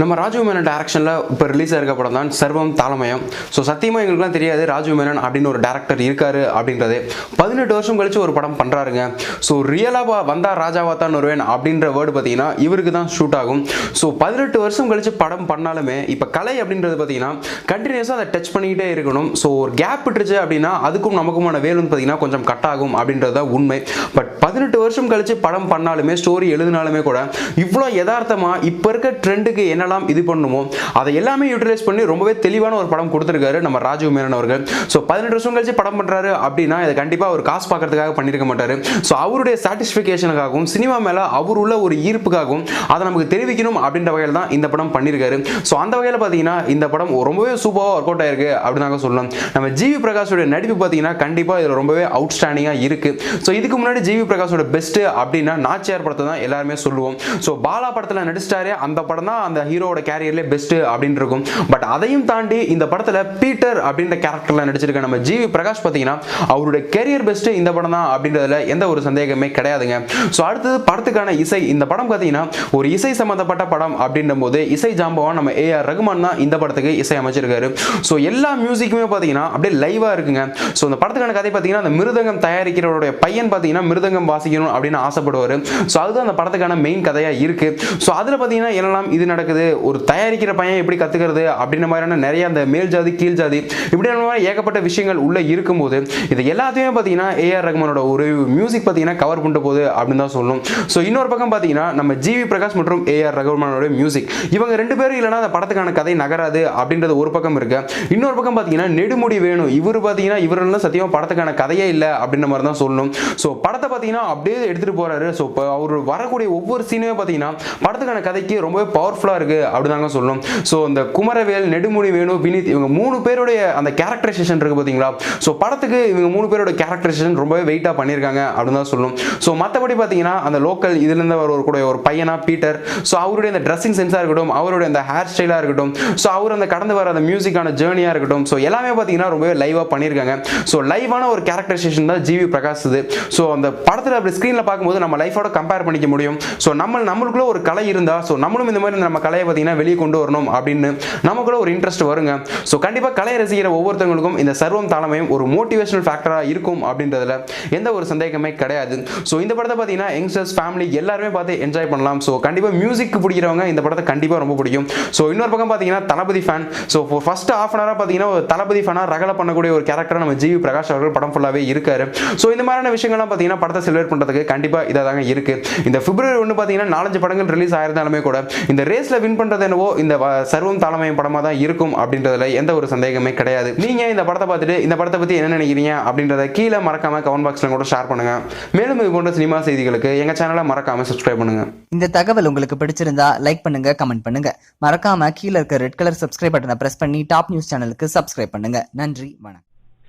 நம்ம ராஜீவ் மேனன் டேரக்ஷனில் இப்போ ரிலீஸ் ஆகிருக்க படம் தான் சர்வம் தாளமயம். ஸோ சத்தியமாக எங்களுக்குலாம் தெரியாது ராஜீவ் மேனன் அப்படின்னு ஒரு டேரக்டர் இருக்காரு அப்படின்றது. பதினெட்டு வருஷம் கழிச்சு ஒரு படம் பண்ணுறாருங்க ஸோ ரியலாக வந்தா ராஜாவா தான் வருவேன் அப்படின்ற வேர்டு பார்த்தீங்கன்னா இவருக்கு தான் ஷூட் ஆகும். ஸோ பதினெட்டு வருஷம் கழிச்சு படம் பண்ணாலுமே இப்போ கலை அப்படின்றது பார்த்தீங்கன்னா கண்டினியூஸாக அதை டச் பண்ணிக்கிட்டே இருக்கணும். ஸோ ஒரு கேப் விட்டுருச்சு அப்படின்னா அதுக்கும் நமக்குமான வேலுன்னு பார்த்தீங்கன்னா கொஞ்சம் கட் ஆகும் அப்படின்றது தான் உண்மை. பட் பதினெட்டு வருஷம் கழிச்சு படம் பண்ணாலுமே ஸ்டோரி எழுதினாலுமே கூட இவ்வளோ யதார்த்தமாக இப்போ இருக்க ட்ரெண்டுக்கு என்ன என்னெல்லாம் இது பண்ணுமோ அதை எல்லாமே யூட்டிலைஸ் பண்ணி ரொம்பவே தெளிவான ஒரு படம் கொடுத்துருக்காரு நம்ம ராஜீவ் மேனன் அவர்கள். ஸோ பதினெட்டு வருஷம் கழிச்சு படம் பண்ணுறாரு அப்படின்னா இதை கண்டிப்பாக அவர் காசு பார்க்கறதுக்காக பண்ணியிருக்க மாட்டார். ஸோ அவருடைய சாட்டிஸ்ஃபிகேஷனுக்காகவும் சினிமா மேலே அவர் உள்ள ஒரு ஈர்ப்புக்காகவும் அதை நமக்கு தெரிவிக்கணும் அப்படின்ற வகையில் தான் இந்த படம் பண்ணியிருக்காரு ஸோ அந்த வகையில் பார்த்தீங்கன்னா இந்த படம் ரொம்பவே சூப்பராக ஒர்க் அவுட் ஆயிருக்கு அப்படின்னு சொல்லலாம். நம்ம ஜிவி பிரகாஷோட நடிப்பு பார்த்தீங்கன்னா கண்டிப்பாக இதில் ரொம்பவே அவுட்ஸ்டாண்டிங்காக இருக்குது ஸோ இதுக்கு முன்னாடி ஜிவி பிரகாஷோட பெஸ்ட்டு அப்படின்னா நாச்சியார் படத்தை தான் எல்லாருமே சொல்லுவோம். ஸோ பாலா படத்தில் நடிச்சிட்டாரே அந்த படம் தான் அந்த ஹீரோ ஹீரோட கேரியர்லேயே பெஸ்ட்டு அப்படின்னு இருக்கும் பட் அதையும் தாண்டி இந்த படத்தில் பீட்டர் அப்படின்ற கேரக்டரில் நடிச்சிருக்க நம்ம ஜிவி பிரகாஷ் பார்த்தீங்கன்னா அவருடைய கெரியர் பெஸ்ட்டு இந்த படம் தான் அப்படின்றதுல எந்த ஒரு சந்தேகமே கிடையாதுங்க. ஸோ அடுத்தது படத்துக்கான இசை. இந்த படம் பார்த்தீங்கன்னா ஒரு இசை சம்மந்தப்பட்ட படம் அப்படின்ற போது இசை ஜாம்பவான் நம்ம ஏஆர் ரகுமான் தான் இந்த படத்துக்கு இசை அமைச்சிருக்காரு. ஸோ எல்லா மியூசிக்குமே பார்த்தீங்கன்னா அப்படியே லைவாக இருக்குங்க. ஸோ இந்த படத்துக்கான கதை பார்த்தீங்கன்னா அந்த மிருதங்கம் தயாரிக்கிறவருடைய பையன் பார்த்தீங்கன்னா மிருதங்கம் வாசிக்கணும் அப்படின்னு ஆசைப்படுவார். ஸோ அதுதான் அந்த படத்துக்கான மெயின் கதையாக இருக்கு. ஸோ அதில் பார்த்தீங்கன்னா என்னெல்லாம் இது நடக்குது? ஒரு தயாரிக்கிற பையன் எப்படி கற்றுக்கிறது அப்படின்ற மாதிரியான நிறைய அந்த மேல் ஜாதி கீழ் ஜாதி இப்படியான மாதிரி ஏகப்பட்ட விஷயங்கள் உள்ளே இருக்கும்போது இது எல்லாத்தையுமே பார்த்தீங்கன்னா ஏஆர் ரகுமானோட ஒரு மியூசிக் பார்த்தீங்கன்னா கவர் பண்ணிட்டு போகுது அப்படின்னு தான் சொல்லணும் ஸோ இன்னொரு பக்கம் பார்த்தீங்கன்னா நம்ம ஜிவி பிரகாஷ் மற்றும் ஏஆர் ரகுமானோட மியூசிக் இவங்க ரெண்டு பேரும் இல்லைனா அந்த படத்துக்கான கதை நகராது அப்படின்றது ஒரு பக்கம் இருக்கு. இன்னொரு பக்கம் பார்த்தீங்கன்னா நெடுமுடி வேணும் இவர் பார்த்தீங்கன்னா இவரெல்லாம் சத்தியமாக படத்துக்கான கதையே இல்லை அப்படின்ற மாதிரி தான் சொல்லணும் ஸோ படத்தை பார்த்தீங்கன்னா அப்படியே எடுத்துகிட்டு போகிறாரு ஸோ இப்போ அவர் வரக்கூடிய ஒவ்வொரு சீனுமே பார்த்தீங்கன்னா படத்துக்கான கதைக்கு ரொம்பவே பவர்ஃபுல்லாக இருக்கு அப்படிதாங்க சொல்லணும். ஸோ இந்த குமரவேல் நெடுமுடி வேணு வினித் இவங்க மூணு பேருடைய அந்த கேரக்டரைசேஷன் இருக்கு பார்த்தீங்களா ஸோ படத்துக்கு இவங்க மூணு பேரோட கேரக்டரைசேஷன் ரொம்பவே வெயிட்டாக பண்ணியிருக்காங்க அப்படின்னு தான் சொல்லணும். ஸோ மற்றபடி பார்த்தீங்கன்னா அந்த லோக்கல் இதுலேருந்து வர ஒரு கூட ஒரு பையனா பீட்டர் ஸோ அவருடைய அந்த ட்ரெஸ்ஸிங் சென்ஸாக இருக்கட்டும் அவருடைய அந்த ஹேர் ஸ்டைலாக இருக்கட்டும் ஸோ அவர் அந்த கடந்து வர அந்த மியூசிக்கான ஜேர்னியாக இருக்கட்டும் ஸோ எல்லாமே பார்த்தீங்கன்னா ரொம்பவே லைவாக பண்ணியிருக்காங்க. ஸோ லைவான ஒரு கேரக்டரைசேஷன் தான் ஜிவி பிரகாஷ் இது. ஸோ அந்த படத்தில் அப்படி ஸ்க்ரீனில் பார்க்கும்போது நம்ம லைஃபோட கம்பேர் பண்ணிக்க முடியும். ஸோ நம்ம நம்மளுக்குள்ள ஒரு கலை இருந்தால் ஸோ நம்மளும் இந்த மாதிரி நம்ம கலை கலையை பார்த்தீங்கன்னா வெளியே கொண்டு வரணும் அப்படின்னு நமக்குள்ள ஒரு இன்ட்ரெஸ்ட் வருங்க. ஸோ கண்டிப்பாக கலையை ரசிக்கிற ஒவ்வொருத்தவங்களுக்கும் இந்த சர்வம் தாளமையும் ஒரு மோட்டிவேஷனல் ஃபேக்டராக இருக்கும் அப்படின்றதுல எந்த ஒரு சந்தேகமே கிடையாது. ஸோ இந்த படத்தை பார்த்தீங்கன்னா யங்ஸ்டர்ஸ் ஃபேமிலி எல்லாருமே பார்த்து என்ஜாய் பண்ணலாம். ஸோ கண்டிப்பாக மியூசிக் பிடிக்கிறவங்க இந்த படத்தை கண்டிப்பாக ரொம்ப பிடிக்கும். ஸோ இன்னொரு பக்கம் பார்த்தீங்கன்னா Thalapathy fan so first half an ஹவராக பார்த்தீங்கன்னா ஒரு தளபதி ஃபேனாக ரகலை பண்ணக்கூடிய ஒரு கேரக்டராக நம்ம ஜிவி பிரகாஷ் அவர்கள் படம் ஃபுல்லாகவே இருக்காரு. ஸோ இந்த மாதிரியான விஷயங்கள்லாம் பார்த்தீங்கன்னா படத்தை செலிப்ரேட் பண்ணுறதுக்கு கண்டிப்பாக இதாக தாங்க இருக்குது இந்த பிப்ரவரி ஒன்று பார்த்தீங்கன்னா நாலஞ்சு படங்கள் ரிலீஸ் ஆயிருந்தாலுமே கூட இந்த ரேஸில் வின் பண்ணுறது என்னவோ இந்த சர்வம் தாளமயம் படமாக தான் இருக்கும் அப்படின்றதுல எந்த ஒரு சந்தேகமே கிடையாது. நீங்கள் இந்த படத்தை பார்த்துட்டு இந்த படத்தை பற்றி என்ன நினைக்கிறீங்க அப்படின்றத கீழே மறக்காம கமெண்ட் பாக்ஸில் கூட ஷேர் பண்ணுங்க. மேலும் இது போன்ற சினிமா செய்திகளுக்கு எங்கள் சேனலை மறக்காம சப்ஸ்கிரைப் பண்ணுங்க. இந்த தகவல் உங்களுக்கு பிடிச்சிருந்தா லைக் பண்ணுங்க கமெண்ட் பண்ணுங்க. மறக்காம கீழ இருக்க ரெட் கலர் சப்ஸ்கிரைப் பட்டனை பிரஸ் பண்ணி டாப் நியூஸ் சேனலுக்கு சப்ஸ்கிரைப் பண்ணுங்க. நன்றி வணக்கம்.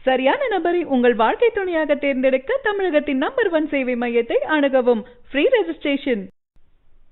சரியான நபரை உங்கள் வாழ்க்கை துணையாக தேர்ந்தெடுக்க தமிழகத்தின் நம்பர் ஒன் சேவை மையத்தை அணுகவும். Free registration